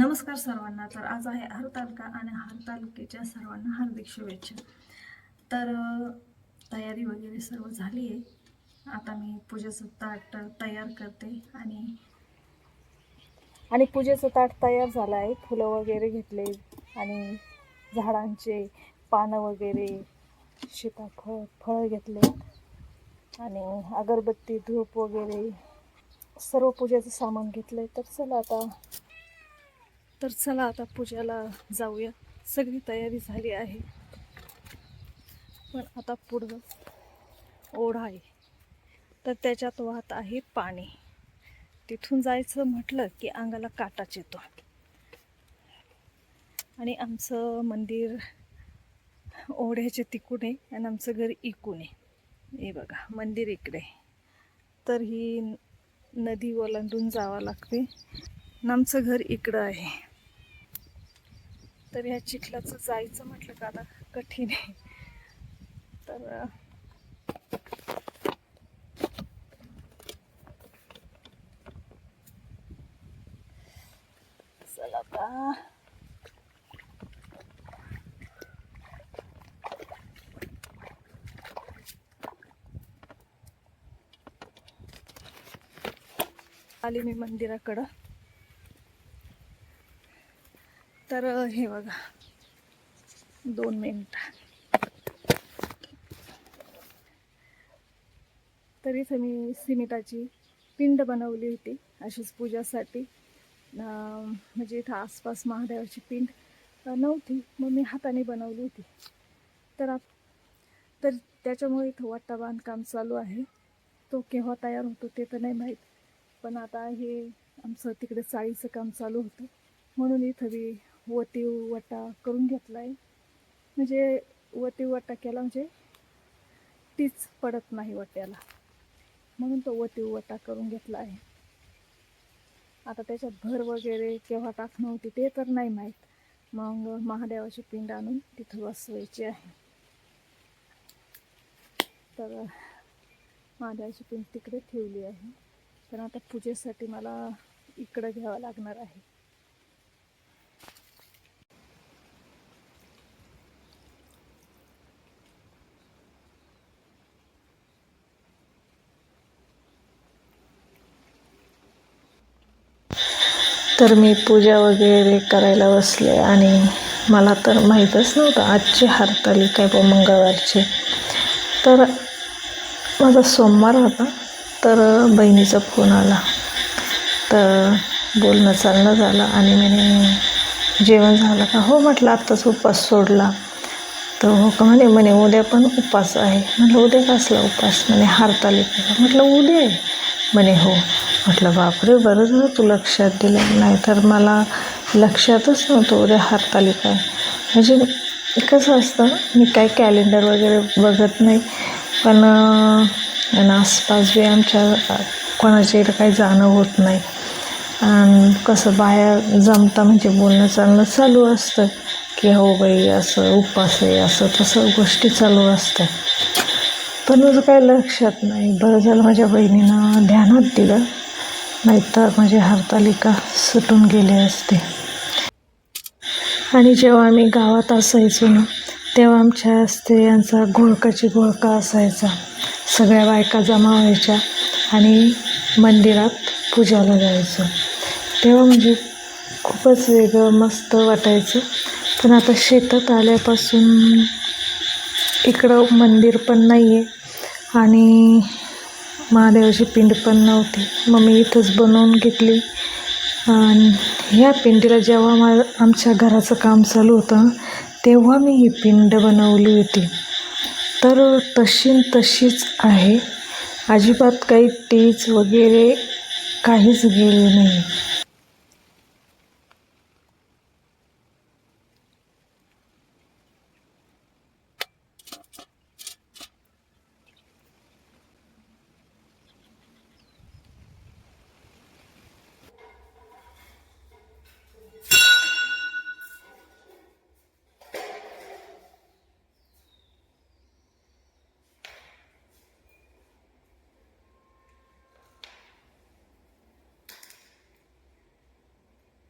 नमस्कार सर्वांना. तर आज आहे हर तालुका आणि हर तालुक्याच्या सर्वांना हार्दिक शुभेच्छा. तर तयारी वगैरे सर्व झाली आहे. आता मी पूजेचं ताट तयार करते आणि आणि पूजेचं ताट तयार झालं आहे. फुलं वगैरे घेतले आणि झाडांचे पानं वगैरे सीताफळ फळं घेतले. आणि अगरबत्ती धूप वगैरे सर्व पूजेचं सामान घेतलं तर चला आता तर चला आता पूजेला जाऊया. सगळी तयारी झाली आहे. पण आता पुढं ओढा आहे. तर त्याच्यात वाहत आहे पाणी. तिथून जायचं म्हटलं की अंगाला काटाच येतो. आणि आमचं मंदिर ओढ्याच्या तिकून आहे आणि आमचं घर इकून आहे. हे बघा मंदिर इकडे. तर ही नदी ओलांडून जावं लागते. आणि आमचं घर इकडं आहे. तर ह्या चिखलाचं जायचं म्हटलं का आता? कठीण आहे. तर चला आता. आली मी मंदिराकडं. तर हे बघा. दोन मिनटं. तर इथं मी सिमिताची पिंड बनवली होती अशीच पूजासाठी. म्हणजे इथं आसपास महादेवाची पिंड नव्हती. मग मी हाताने बनवली होती. तर आप तर त्याच्यामुळे इथं वाटा बांधकाम चालू आहे. तो केव्हा तयार होतो ते तर नाही माहीत. पण आता हे आमचं तिकडे चाळीचं काम चालू होतं. म्हणून इथं मी वती वटा करून घेतला आहे म्हणजे वती वटा केला म्हणजे तीच पडत नाही वट्याला. म्हणून तो वती वटा करून घेतला आहे. आता त्याच्यात भर वगैरे केव्हा टाकणं होती ते तर नाही माहीत. मग महादेवाची पिंड आणून तिथं बसवायची आहे. तर महादेवाची पिंड तिकडे ठेवली आहे. पण आता पूजेसाठी मला इकडं घ्यावं लागणार आहे. तर मी पूजा वगैरे करायला बसले आणि मला तर माहीतच नव्हतं आजची हरताली काय व मंगळवारची. तर माझा सोमवार होता तर बहिणीचा फोन आला. तर बोलणं चालणं झालं आणि म्हणे जेवण झालं का? हो म्हटलं आत्ताच उपवास सोडला. तर हो का? म्हणे म्हणे उद्या पण उपवास आहे. म्हटलं उद्या कसला उपास? म्हणे हरताली. म्हटलं उद्या आहे. म्हणे हो. म्हटलं बापरे बरं झालं तू लक्षात दिलं नाही तर मला लक्षातच नव्हतं उद्या हरतालिका आहे म्हणजे कसं असतं मी काही कॅलेंडर वगैरे बघत नाही पण आणि आसपास बी आमच्या कोणाच्या इथं काही जाणं होत नाही. आणि कसं बाहेर जमता म्हणजे बोलणं चालणं चालू असतं की हो बाई असं उपवास आहे असं तसं गोष्टी चालू असतात. पण माझं काही लक्षात नाही. बरं झालं माझ्या बहिणीनं ध्यानात दिलं. नाहीतर माझी हरतालिका सुटून गेली असते. आणि जेव्हा आम्ही गावात असायचो ना तेव्हा आमच्या स्त्रियांचा घोळकाची घोळका असायचा. सगळ्या बायका जमा व्हायच्या आणि मंदिरात पूजाला जायचो. तेव्हा म्हणजे खूपच वेगळं मस्त वाटायचं. पण आता शेतात आल्यापासून इकडं मंदिर पण नाही आहे आणि महादेवाची पिंड पण नव्हती. मग मी इथंच बनवून घेतली. आणि ह्या पिंडीला जेव्हा मा आमच्या घराचं काम चालू होतं तेव्हा मी ही पिंड बनवली होती. तर तशी न तशीच आहे. अजिबात काही टीच वगैरे काहीच गेली नाही.